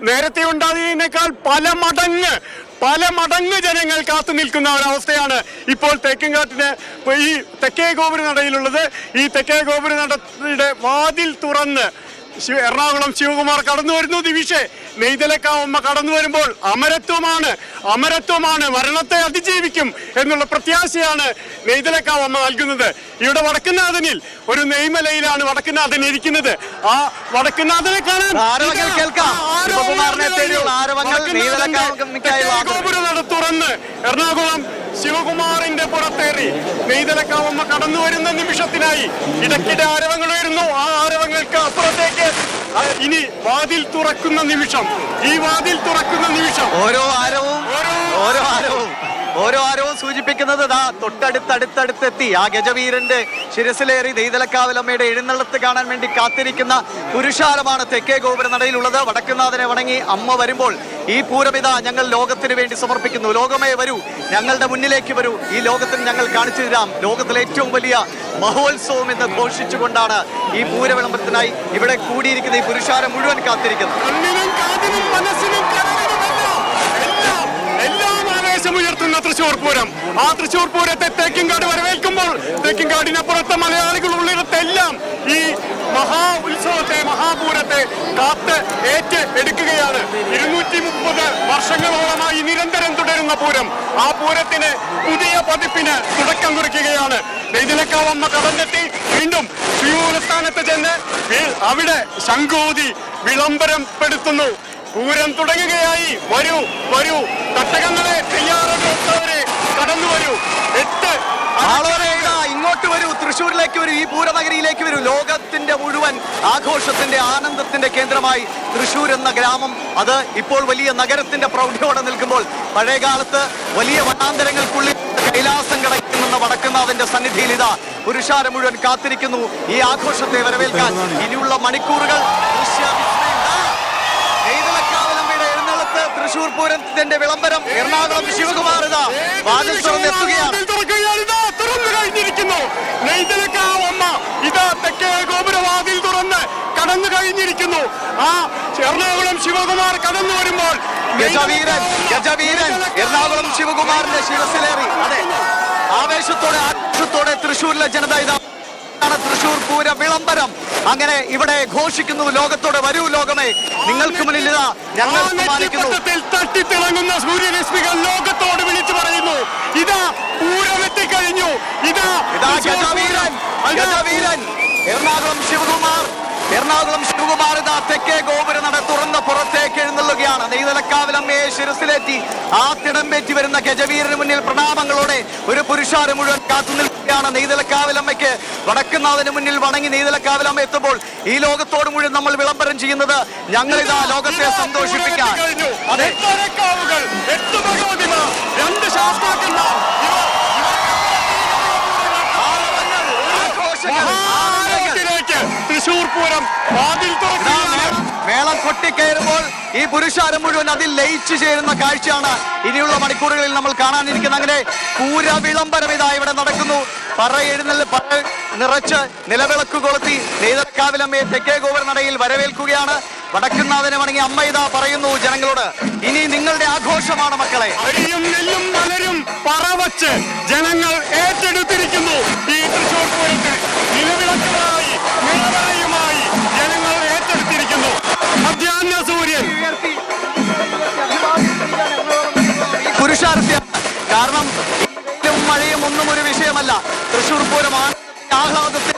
നേരത്തെ ഉണ്ടായതിനേക്കാൾ പല മടങ്ങ് പല മടങ്ങ് ജനങ്ങൾ കാത്തു നിൽക്കുന്ന ഒരവസ്ഥയാണ് ഇപ്പോൾ തേക്കിൻകാട്ടിന് ഈ തെക്കേ ഗോപുര നടയിലുള്ളത് ഈ തെക്കേ ഗോപുര നടയുടെ വാതിൽ തുറന്ന് എറണാകുളം ശിവകുമാർ കടന്നു വരുന്നു ദിവിഷെ. നെയ്തലക്കാവമ്മ കടന്നു വരുമ്പോൾ അമരത്വമാണ് അമരത്വമാണ് മരണത്തെ അതിജീവിക്കും എന്നുള്ള പ്രത്യാശയാണ് നെയ്തലക്കാവമ്മ നൽകുന്നത്. ഇവിടെ വടക്കുന്നാഥനിൽ ഒരു നെയ്മലയിലാണ് വടക്കുന്നാഥൻ ഇരിക്കുന്നത്. ആ വടക്കുന്നാഥനെ കാണാൻ. ഗോപുര തുറന്ന് എറണാകുളം ശിവകുമാറിന്റെ പുറത്തേറി. നെയ്തലക്കാവമ്മ കടന്നു വരുന്ന നിമിഷത്തിനായി ഇടയ്ക്കിടെ ആരവങ്ങൾ ഉയരുന്നു. ആ ആരവങ്ങൾക്ക് അപ്പുറത്തേക്ക്. ഇനി വാതിൽ തുറക്കുന്ന നിമിഷം. ഈ വാതിൽ തുറക്കുന്ന നിമിഷം. ഓരോ ആരവും ഓരോ ആരവും സൂചിപ്പിക്കുന്നത് ദാ തൊട്ടടുത്തടുത്തടുത്തെത്തി. ആ ഗജവീരന്റെ ശിരസിലേറി നെയ്തലക്കാവിലമ്മയുടെ എഴുന്നള്ളത്ത് കാണാൻ വേണ്ടി കാത്തിരിക്കുന്ന പുരുഷാരമാണ് തെക്കേ ഗോപുര നടയിലുള്ളത് വടക്കുന്നാഥനെ വണങ്ങി അമ്മ വരുമ്പോൾ ഈ പൂരപിത ഞങ്ങൾ ലോകത്തിന് വേണ്ടി സമർപ്പിക്കുന്നു. ലോകമേ വരൂ. ഞങ്ങളുടെ മുന്നിലേക്ക് വരൂ. ഈ ലോകത്തിന് ഞങ്ങൾ കാണിച്ചു തരാം. ലോകത്തിലെ ഏറ്റവും വലിയ മഹോത്സവം എന്ന് ഘോഷിച്ചുകൊണ്ടാണ് ഈ പൂരവിളംബരത്തിനായി ഇവിടെ കൂടിയിരിക്കുന്ന ഈ പുരുഷാരം മുഴുവൻ കാത്തിരിക്കുന്നത്. ആവേശമുയർത്തുന്ന തൃശ്ശൂർ പൂരം. ആ തൃശ്ശൂർ പൂരത്തെ തേക്കിൻകാട് വരവേൽക്കുമ്പോൾ തേക്കിൻകാടിനപ്പുറത്തെ മലയാളികൾ ഉള്ളിടത്തെല്ലാം ഈ മഹാ ഉത്സവത്തെ മഹാപൂരത്തെ കാത്ത് ഏറ്റ് എടുക്കുകയാണ്. ഇരുന്നൂറ്റി മുപ്പത് വർഷങ്ങളോളമായി നിരന്തരം തുടരുന്ന പൂരം. ആ പൂരത്തിന് പുതിയ പതിപ്പിന് തുടക്കം കുറിക്കുകയാണ്. നെയ്തിലക്കാവമ്മ കടന്നെത്തി വീണ്ടും ശ്രീമൂലസ്ഥാനത്ത് ചെന്ന് അവിടെ ശംഖൂതി വിളംബരപ്പെടുത്തുന്നു. പൂരം തുടങ്ങുകയായി. വരൂ വരൂ. തട്ടകങ്ങളെ തയ്യാറെടുത്തവരെ കടന്നു വരൂ. എട്ട് ഇങ്ങോട്ട് വരൂ. തൃശ്ശൂരിലേക്ക് വരൂ. ഈ പൂരനഗരിയിലേക്ക് വരൂ. ലോകത്തിന്റെ മുഴുവൻ ആഘോഷത്തിന്റെ ആനന്ദത്തിന്റെ കേന്ദ്രമായി തൃശ്ശൂർ എന്ന ഗ്രാമം അത് ഇപ്പോൾ വലിയ നഗരത്തിന്റെ പ്രൗഢിയോടെ നിൽക്കുമ്പോൾ പഴയകാലത്ത് വലിയ വനാന്തരങ്ങൾക്കുള്ളിൽ കൈലാസം കിടക്കുന്ന വടക്കുന്നാഥന്റെ സന്നിധിയിൽ ഇതാ പുരുഷാരം മുഴുവൻ കാത്തിരിക്കുന്നു. ഈ ആഘോഷത്തെ വരവേൽക്കാൻ ഇനിയുള്ള മണിക്കൂറുകൾ. ദൃശ്യവിസ്മയം. പൂരത്തിന്റെ വിളംബരം എറണാകുളം ശിവകുമാർ ഇതാ വാതിൽ തുറന്നെത്തുകയാണ് തുറന്നു കഴിഞ്ഞിരിക്കുന്നു. നെയ്തലക്കാവമ്മ ഇതാ തെക്കേ ഗോപുരവാതിൽ തുറന്ന് കടന്നു കഴിഞ്ഞിരിക്കുന്നു. ആ എറണാകുളം ശിവകുമാർ കടന്നു വരുമ്പോൾ ഗജവീരൻ ഗജവീരൻ എറണാകുളം ശിവകുമാറിന്റെ ശിരസിലേറി. അതെ. ആവേശത്തോടെ ആവേശത്തോടെ തൃശ്ശൂരിലെ ജനത ഇതാ ആണ് തൃശ്ശൂർ പൂര വിളംബരം. അങ്ങനെ ഇവിടെ ഘോഷിക്കുന്നു ലോകത്തോടെ വരൂ ലോകമേ. നിങ്ങൾക്ക് മുന്നിൽ ഇതാ ഞങ്ങൾ തട്ടിത്തിളങ്ങുന്ന സൂര്യരശ്മികൾ ലോകത്തോട് വിളിച്ചു പറയുന്നു. ഇതാ പൂരമെത്തി കഴിഞ്ഞു ഇതാ ഇതാ ഗജവീരൻ ഗജവീരൻ. എറണാകുളം ശിവകുമാർ എറണാകുളം ശിവകുമാരത തെക്കേ ഗോപുര നട തുറന്ന പുറത്തേക്ക് എഴുന്നള്ളുകയാണ് നെയ്തലക്കാവിലമ്മയെ ശിരസിലേറ്റി ആ തിടമ്പേറ്റി വരുന്ന ഗജവീരന് മുന്നിൽ പ്രണാമങ്ങളോടെ ഒരു പുരുഷാരം മുഴുവൻ കാത്തു നിൽക്കുകയാണ് നെയ്തലക്കാവിലമ്മയ്ക്ക് വടക്കുന്നാഥന് മുന്നിൽ വണങ്ങി നെയ്തലക്കാവിലമ്മ എത്തുമ്പോൾ ഈ ലോകത്തോട് മുഴുവൻ നമ്മൾ വിളംബരം ചെയ്യുന്നത് ഞങ്ങളിതാ ലോകത്തെ സന്തോഷിപ്പിക്കാൻ. അതെ മേളം- കൊട്ടിക്കയറുമ്പോൾ ഈ പുരുഷാരം മുഴുവൻ അതിൽ ലയിച്ചു ചേരുന്ന കാഴ്ചയാണ് ഇനിയുള്ള മണിക്കൂറുകളിൽ നമ്മൾ കാണാനിരിക്കുന്നത്. അങ്ങനെ പൂര വിളംബരം ഇതാ ഇവിടെ നടക്കുന്നു. പറ എഴുന്നള്ളി പറ നിറച്ച് നിലവിളക്ക് കൊളുത്തി നെയ്തക്കാവിലമ്മയെ തെക്കേ ഗോപുര നടയിൽ വരവേൽക്കുകയാണ്. വടക്കുന്നാഥനെ വണങ്ങി അമ്മ ഇതാ പറയുന്നു ജനങ്ങളോട് ഇനി നിങ്ങളുടെ ആഘോഷമാണ് മക്കളെ. അടിയും നെല്ലും മലരും പറവച്ച് ജനങ്ങൾ ഏറ്റെടുത്തിരിക്കുന്നു ഈ തൃശൂർ പൂരത്തിൽ. നിലവിളക്കുകളായി നിലവറയുമായി വിഷയമല്ല തൃശൂർ പൂരം ആനന്ദത്തെ, ആഹ്ലാദത്തെ